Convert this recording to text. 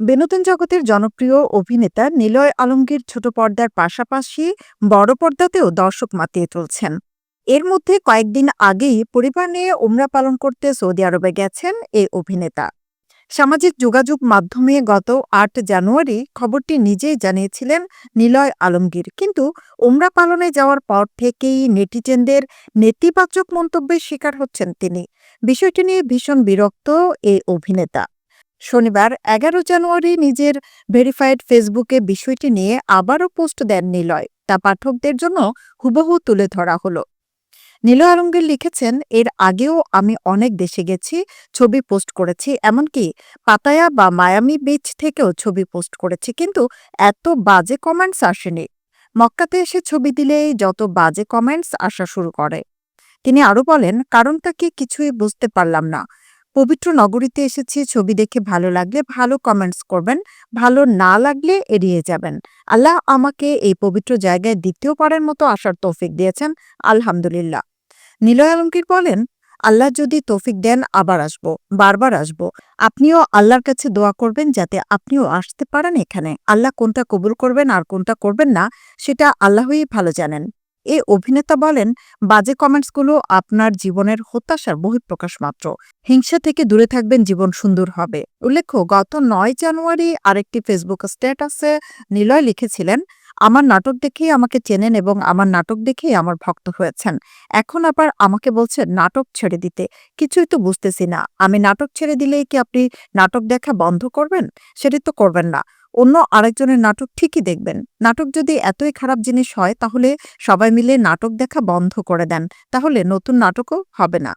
বিনোদন জগতের জনপ্রিয় অভিনেতা নিলয় আলমগীর ছোট পর্দার পাশাপাশি বড় পর্দাতেও দর্শক মাতিয়ে তুলছেন। এর মধ্যে কয়েকদিন আগেই পরিবার নিয়ে ওমরা পালন করতে সৌদি আরবে গেছেন এই অভিনেতা। সামাজিক যোগাযোগ মাধ্যমে গত আট জানুয়ারি খবরটি নিজেই জানিয়েছিলেন নিলয় আলমগীর। কিন্তু উমরা পালনে যাওয়ার পর থেকেই নেটিজেনদের নেতিবাচক মন্তব্যের শিকার হচ্ছেন তিনি। বিষয়টি নিয়ে ভীষণ বিরক্ত এই অভিনেতা। শনিবার এগারো জানুয়ারি নিজের ভেরিফাইড ফেসবুকে বিষয়টি নিয়ে আবারও পোস্ট দেন নিলয়। তা পাঠকদের জন্য হুবহু তুলে ধরা হলো। নীলয় আলমগীর লিখেছেন, এর আগেও আমি অনেক দেশে গেছি, ছবি পোস্ট করেছি। এমনকি পাতায়া বা মায়ামি বিচ থেকেও ছবি পোস্ট করেছি। কিন্তু এত বাজে কমেন্টস আসেনি। মক্কাতে এসে ছবি দিলেই যত বাজে কমেন্টস আসা শুরু করে। তিনি আরও বলেন, কারণটা কি কিছুই বুঝতে পারলাম না। পবিত্র নগরীতে এসেছি, ছবি দেখে ভালো লাগলে ভালো কমেন্টস করবেন, ভালো না লাগলে এড়িয়ে যাবেন। আল্লাহ আমাকে এই পবিত্র জায়গায় দ্বিতীয়বারের মতো আসার তৌফিক দিয়েছেন, আলহামদুলিল্লাহ। নিলয় আলমগীর বলেন, আল্লাহ যদি তৌফিক দেন, আবার আসব, বারবার আসব। আপনিও আল্লাহর কাছে দোয়া করবেন যাতে আপনিও আসতে পারেন এখানে। আল্লাহ কোনটা কবুল করবেন আর কোনটা করবেন না, সেটা আল্লাহই ভালো জানেন। এ অভিনেতা বলেন, বাজে কমেন্টসগুলো আপনার জীবনের হতাশার বহিঃপ্রকাশ মাত্র। হিংসা থেকে দূরে থাকবেন, জীবন সুন্দর হবে। উল্লেখ্য, গত নয় জানুয়ারি আরেকটি ফেসবুক স্ট্যাটাসে নিলয় লিখেছিলেন, আমার নাটক দেখেই আমাকে চেনেন এবং আমার নাটক দেখেই আমার ভক্ত হয়েছেন। এখন আবার আমাকে বলছেন, নাটক ছেড়ে দিতে। কিছুই তো বুঝতেছি না। আমি নাটক ছেড়ে দিলেই কি আপনি নাটক দেখা বন্ধ করবেন? সেটি তো করবেন না। অন্য আরেকজনের নাটক ঠিকই দেখবেন। নাটক যদি এতই খারাপ জিনিস হয়, তাহলে সবাই মিলে নাটক দেখা বন্ধ করে দেন। তাহলে নতুন নাটকও হবে না।